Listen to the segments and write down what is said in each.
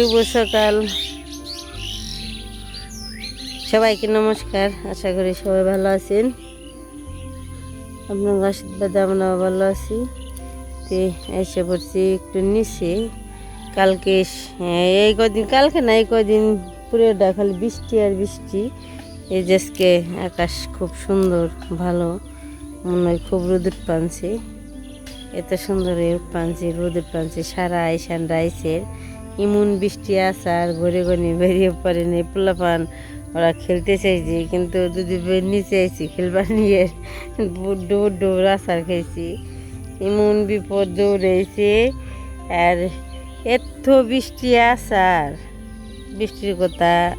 শুভ সকাল। সবাইকে নমস্কার, আশা করি সবাই ভালো আছেন। আপনার আশীর্বাদে আমরা ভালো আছি। তো এসে পড়ছি একটু নিচে। কালকে এই কদিন, কালকে না, এই কদিন পুরোটা খালি বৃষ্টি আর বৃষ্টি। এই আজকে আকাশ খুব সুন্দর, ভালো। মনে হয় খুব রোদুর পানছে। এত সুন্দর পানছে, রোদুর পানছে, সারা আইসান রাইসের। ইমন বৃষ্টি আসার ঘরে ঘরে বেরিয়ে পড়ে নেই। পোলাপান, ওরা খেলতে চাইছে, কিন্তু বে- নিচে আইছি, খেলবার নিয়ে বুড্ডু বুড্ডু রাসার খাইছি। ইমন বিপদ দৌড়াইছে আর এত বৃষ্টি আসার বৃষ্টির কথা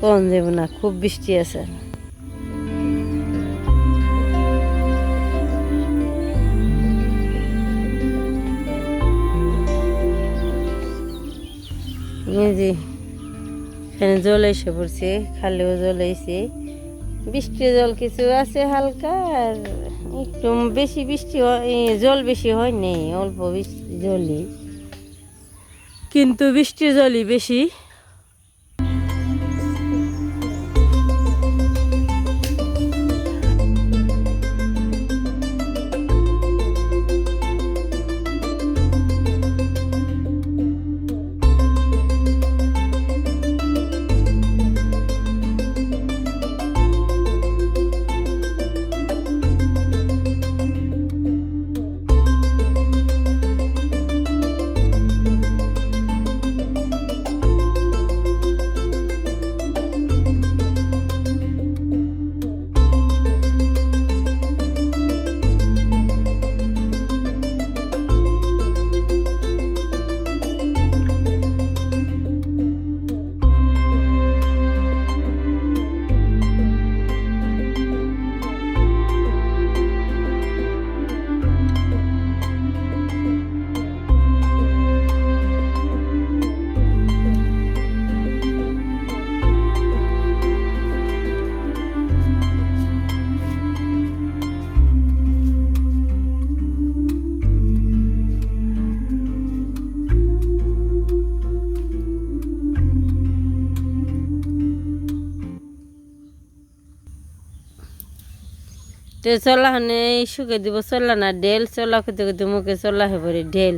কোন যাব না, খুব বৃষ্টি আছে। এই এখানে জল এসে পড়ছে, খালেও জল এসে। বৃষ্টির জল কিছু আছে হালকা, আর একটু বেশি বৃষ্টি জল বেশি হয় নেই, অল্প বৃষ্টি জলই। কিন্তু বৃষ্টির জলই বেশি। তো চলা হনে শুকে দিব, চলা না, ডেল চলা করতে করতে মুখে চলা হয়ে পড়ে, ডেল।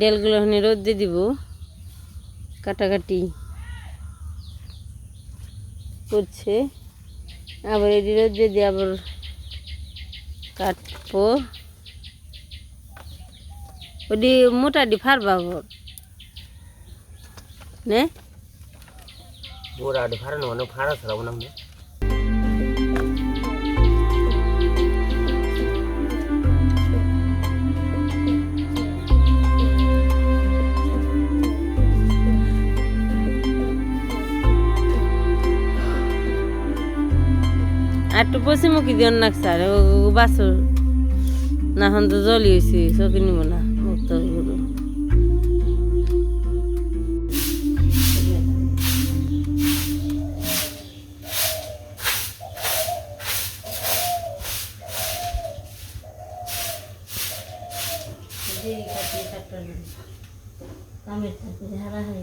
ডেলগুলো হনে রোদ দিয়ে দিব, কাটাকাটি। করছে, আবার এটি রোদ দিয়ে দিয়ে আবার কাটবো। ওটি মোটাটি ফারবা আবার। নে? বোরা ফারানো মানে ফারা ছাড়াবো না একটু পশ্চিম মুখি দিও না স্যার ও বাসর না হন তো জলি হয়েছে চোখে নিব না মুক্ত গরু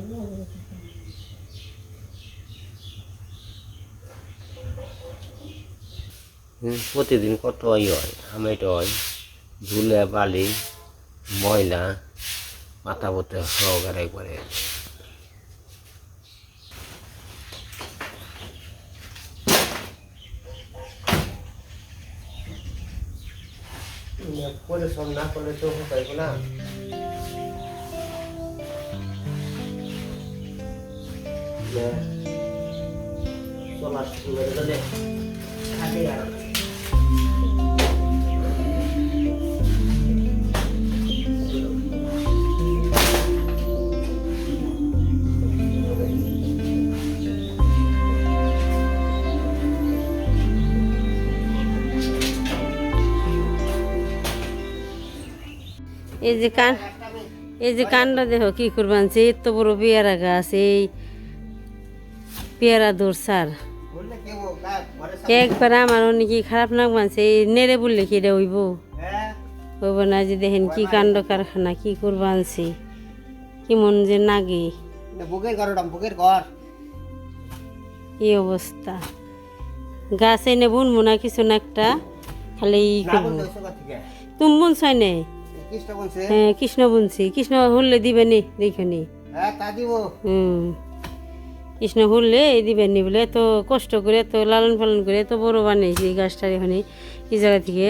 হুম, প্রতিদিন কত ই হয় হয় ধুলে বালি ময়লা মাথা পথে সহকারে একবারে। পরিশ্রম না করলে তো পাইব না। চলা শুরু করে দিলে খাটে আর এই যে কান এই যে কানটা দেখো কি করবান সে এত বড় পেয়ারা গাছ এই পেয়ারা দৌড় সার। একবার আমার অনেক খারাপ লাগবানছে এই নেড়ে বললে কি এটা হইব? হইব না যে দেখেন কি কাণ্ড কারখানা কি করবা আনছি কেমন যে নাগে? এই অবস্থা। গাছ এনে বুনবো না কিছু না একটা খালি ই করব। তুমি বুনছাই নে বলছে হ্যাঁ কৃষ্ণ বুনছি কৃষ্ণ হুললে দিবে নি দেখো নি। হ্যাঁ হুম। কৃষ্ণ হুললে দিবে নি বলে এত কষ্ট করে এত লালন পালন করে এত বড় বানিয়েছি এই গাছটা এখানে এই জায়গা থেকে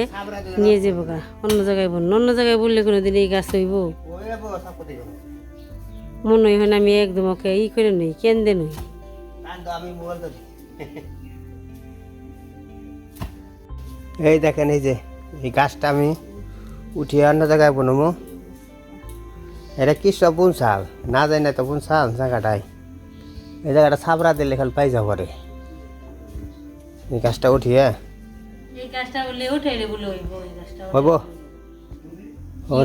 নিয়ে যাব গা। অন্য জায়গায় বল অন্য জায়গায় বললে কোনো দিন এই গাছ হইব? মনে হয় না আমি একদম ওকে ই করে নই কেন্দে নই। তো তো এই দেখেন এই যে এই গাছটা আমি উঠিয়ে অন্য জায়গায় বনবো এটা কি সব বুন শাল না যায় না তো বুন শাল জায়গাটায়। এই জায়গাটা সাবরা দিলে খালি পাই যাব রে। এই গাছটা উঠিয়ে। এই গাছটা বললে উঠাইলে বলে হইব এই গাছটা হইব।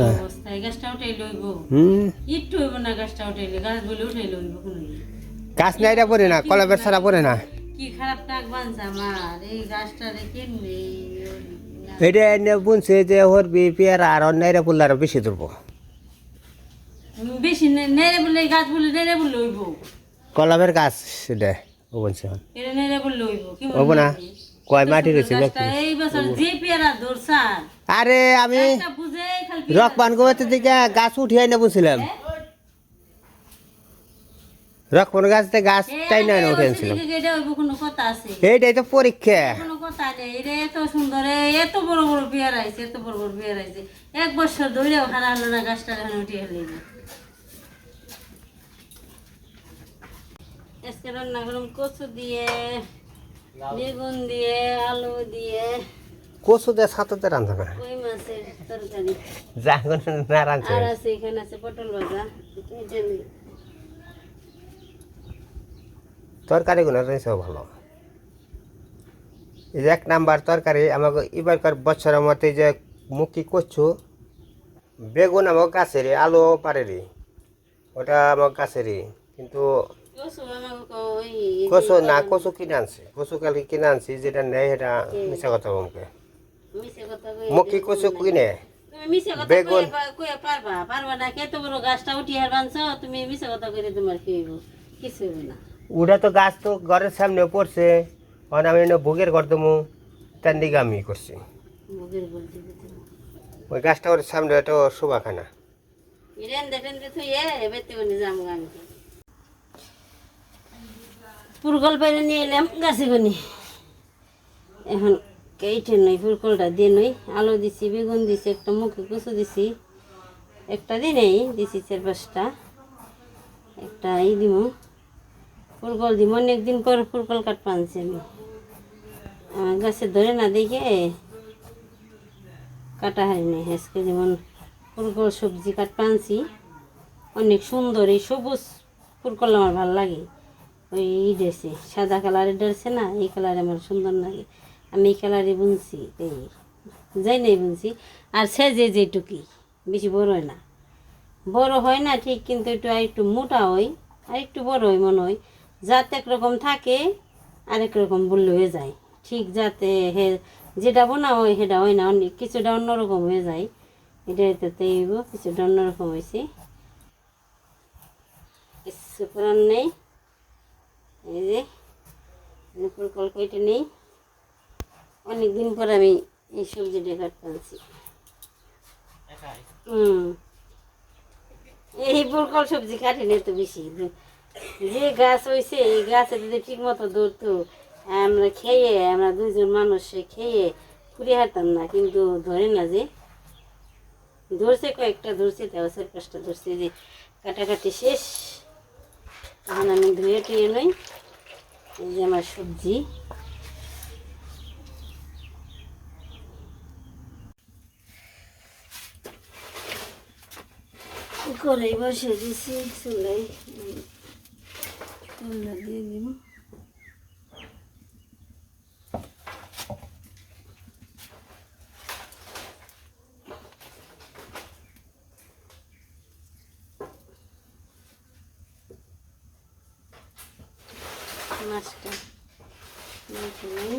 না অবস্থা এই গাছটা উঠাইলে হইব। হুম। একটু হইব না গাছটা উঠাইলে গাছ বলে উঠাইলে হইব কোনো গাছ নাইটা পড়ে না কলবের ছাড়া পড়ে না। কি খারাপ টাক বানছে আমার এই গাছটা রে কেমনে? এটা এনে বুনছে যে ওর বি পেয়ারা আর অন্যায়রা পড়লে আরও বেশি ধরবো। বেশি নে- নেড়ে বললে গাছ নেড়ে বললে হইব। কলবের গাছ সেটা ও বলছে। এটা নেড়ে বললে হইব কি হব না কয় মাটি রয়েছে এই বছর যে পেয়ারা ধরছান আরে আমি রক পান দিকে গাছ উঠিয়ে না বুঝছিলাম রক পান গাছতে গাছ তাই না উঠে আনছিলাম এইটাই তো পরীক্ষা। এটা এত সুন্দর এত বড় বড় পেয়ারা আইছে এত বড় বড় পেয়ারা আইছে। এক বছর ধরেও হারা হলো না গাছটা এখন উঠে হলে আজকে রান্না করলাম কচু দিয়ে বেগুন দিয়ে আলু দিয়ে। কচু দিয়ে সাঁততে রান্ধা না কই মাছের তরকারি? জাগন না রাঁধছে। আর আছে এখানে আছে পটল ভাজা তরকারি গুলো রয়েছে ভালো। এই যে এক নাম্বার তরকারি আমাকে এবারকার বছরের মধ্যে যে মুখি করছু বেগুন আমার গাছেরই আলু পারেরই ওটা আমার গাছেরই কিন্তু কচু না কচু কিনে আনছি। কচু কালকে কিনে আনছি যেটা নেই সেটা মিশা কথা মিশে মুখি কচু কিনে? বেগুন। পারবা? পারবা না গাছটা বানছ তুমি মিশে কথা কইলে তোমার কি কিছু না। ওটা তো গাছ তো ঘরের সামনে পড়ছে। কারণ আমি এনে ভোগের ঘর দেবো তার দিকে আমি করছি। ওই গাছটা ওর সামনে একটা শোভাখানা। আমি। পুরকল বাইরে নিয়ে এলাম গাছে গনি এখন কেটে নই পুরকলটা দিয়ে নই। আলু দিছি বেগুন দিছি একটা মুখে কুচু দিছি। একটা দিনেই দিছি চার পাঁচটা। একটা এই দিব ফুলকল দিব অনেক দিন পর ফুলকল কাট পানছি আমি। গাছে ধরে না দেখে কাটা হয়নি আজকে যেমন ফুলকল সবজি কাট পানছি অনেক সুন্দর। এই সবুজ ফুলকল আমার ভালো লাগে। ওই ই ড্রেসে সাদা কালারের ড্রেসে না, এই কালারে আমার সুন্দর লাগে। আমি এই কালারে বুনছি, এই যাই নাই বুনছি। আর সে যে যেটুকি, বেশি বড় হয় না। বড় হয় না ঠিক, কিন্তু একটু আর একটু মোটা হয়, আর একটু বড় হয় মনে হয়। যাতে একরকম থাকে, আরেক রকম বললে হয়ে যায়। ঠিক যাতে হে যেটা বোনা হয় সেটা হয় না অনেক কিছুটা অন্যরকম হয়ে যায়। এটা তেইব কিছুটা অন্যরকম হয়েছে কিছু নেই। এই যে, নুপুর কল কেটে নেই। অনেক দিন পর আমি এই সবজিটা কাটতে আনছি হুম। এই ফুলকল সবজি কাটি না তো বেশি। যে গাছ হয়েছে এই গাছে যদি ঠিক মতো ধরতো আমরা খেয়ে, আমরা দুইজন মানুষ খেয়ে ফুরে হারতাম না, কিন্তু ধরে না যে, ধরছে কয়েকটা, ধরছে তাও পাঁচটা ধরছে যে, কাটাকাটি শেষ। তখন আমি ধুয়ে টুয়ে নই। এই যে আমার সবজি। কড়াই বসে দিছি চুলাই চুলা দিয়ে দিব মাছটা মেখে নিই।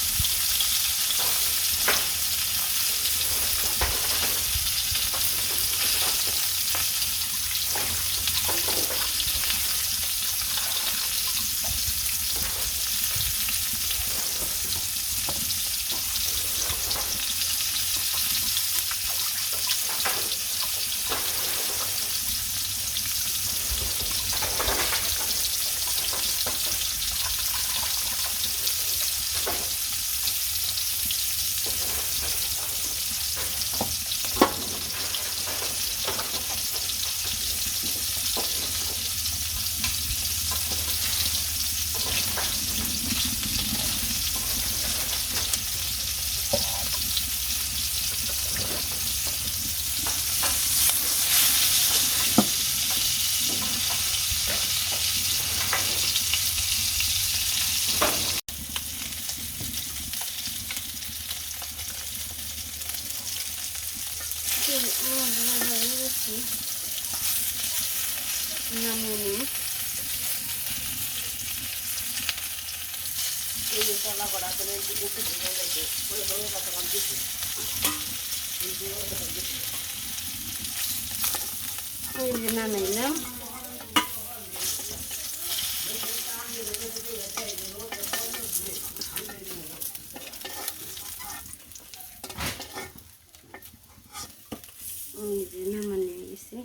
নামিয়ে নিই এই যে নামাইলাম এই যে নামানো হয়ে গেছে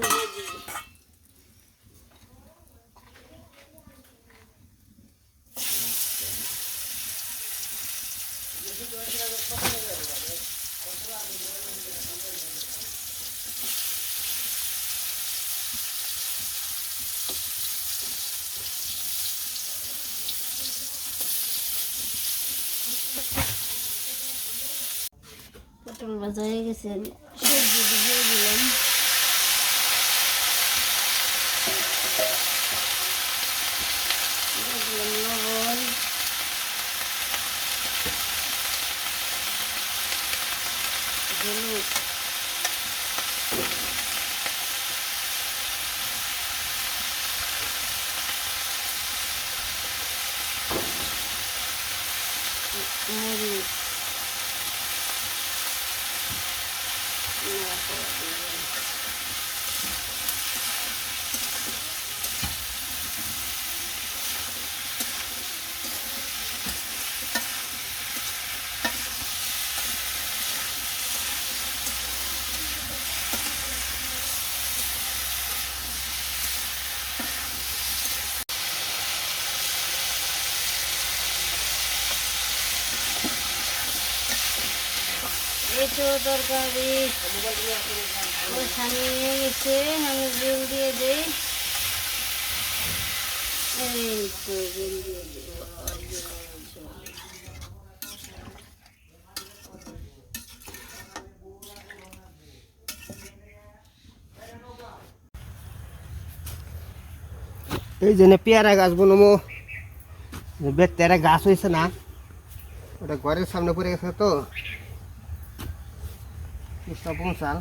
দিয়ে দিই পটল ভাজা হয়ে গেছে আমি সবজি দিয়ে দিলাম দিয়ে দিলাম লবণ হলুদ মরিচ নাড়াচাড়া দিলাম। এই তো তরকারি ওখানে নিয়ে গেছে আমি জল দিয়ে দিই এই তো জল দিয়ে দিব এই জন্য পেয়ারা গাছ বলব বেতেরা গাছ হয়েছে না। ওটা ঘরের সামনে পড়ে গেছে তো। কৃষ্ণ পৌঁছাল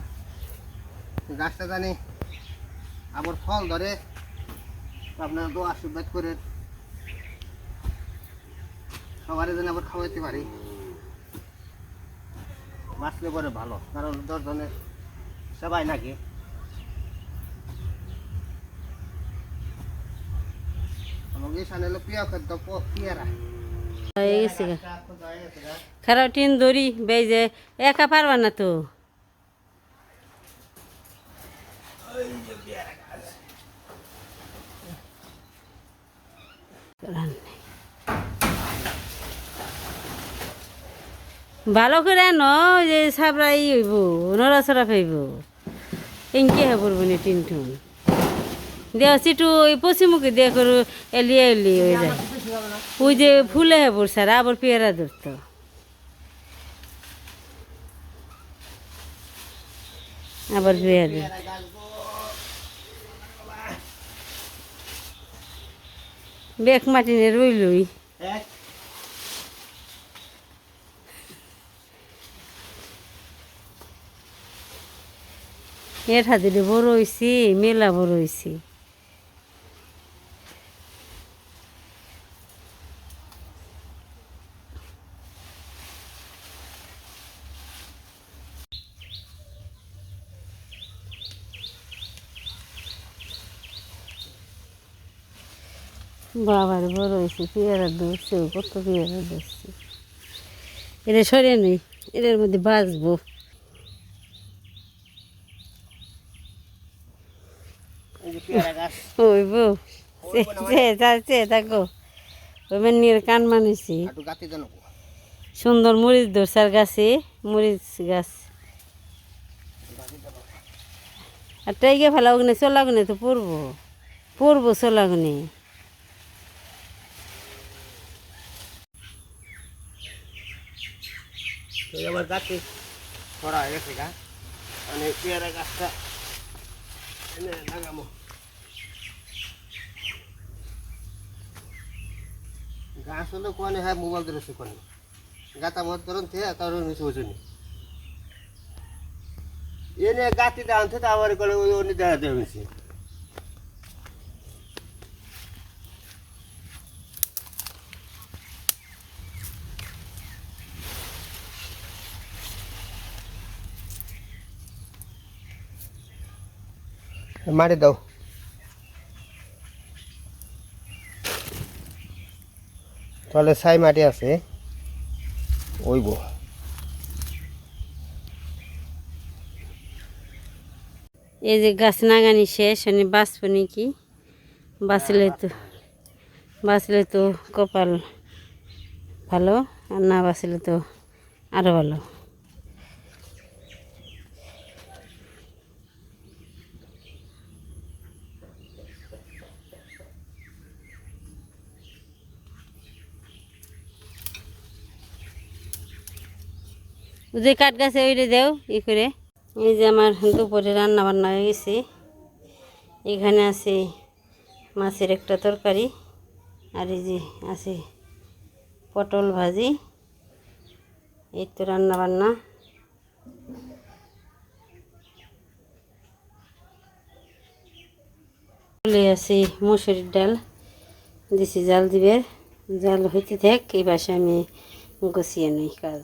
গাছটা জানি আবার ফল ধরে। আপনারা তো আশীর্বাদ করে সবারই যেন আবার খাওয়াইতে পারি। বাঁচলে পরে ভালো কারণ দশজনের সবাই নাকি। খারাপ টিন দড়ি বেজে একা পারবা না তো। ভালো করে ন যে সাবরা ই হইব, নড়াচড়া পাইব। এনকে হে পড়ব নি টিন টুন। দেও সিটু, ওই পশ্চিমুখী দিয়ে করু, এলিয়ে এলিয়ে হয়ে যায়। ওই যে ফুলে হে পড়ছে আবার পেয়ারা ধরতো। আবার পেয়ারা বেক মাটিনে রইলই। এর হাতে বড় হয়েছি মেলা বড় হয়েছি বাবার বড় হয়েছে পেয়ারা ধরছে কত পেয়ারা ধরছে। এটা সরে নেই এটার মধ্যে বাঁচবো। ওই বউ থাকো ওই নিয়ে কান মানুষি একটু গাতি দেন সুন্দর মরিচ ধরছার গাছে মরিচ গাছ। আর টাইগে ফেলাগুনে চলাগুনে তো পড়ব পড়ব চলাগুনে এই আবার গাছে ছড়া হয়ে গেছে গা। মানে পেয়ারা গাছটা এনে লাগামো। গাছ হলো কোনে হ্যাঁ মোবাইল ধরে শুকনে গাতা মত ধরুন থে তার মিশে বুঝুনি এনে গাতি দান থে আবার করে ওই দেখা মিশে মারি দাও। তাহলে ছাই মাটি আছে। ওইব। এই যে গাছ নাগানি শেষ মানে বাঁচবো নাকি? বাঁচলে তো বাঁচলে তো কপাল ভালো, আর না বাঁচলে তো আরও ভালো। যে কাঠ গাছে ওইটা দেও, ই করে। এই যে আমার দুপুরে রান্না বান্না হয়ে গেছে। এখানে আছে মাছের একটা তরকারি, আর এই যে আছে পটল ভাজি। এই তো রান্না বান্না চলে আছে মুসুরির ডাল। দিছি জাল দিবে জাল হইতে থাক, এই বাসে আমি গুছিয়ে নিই কাজ।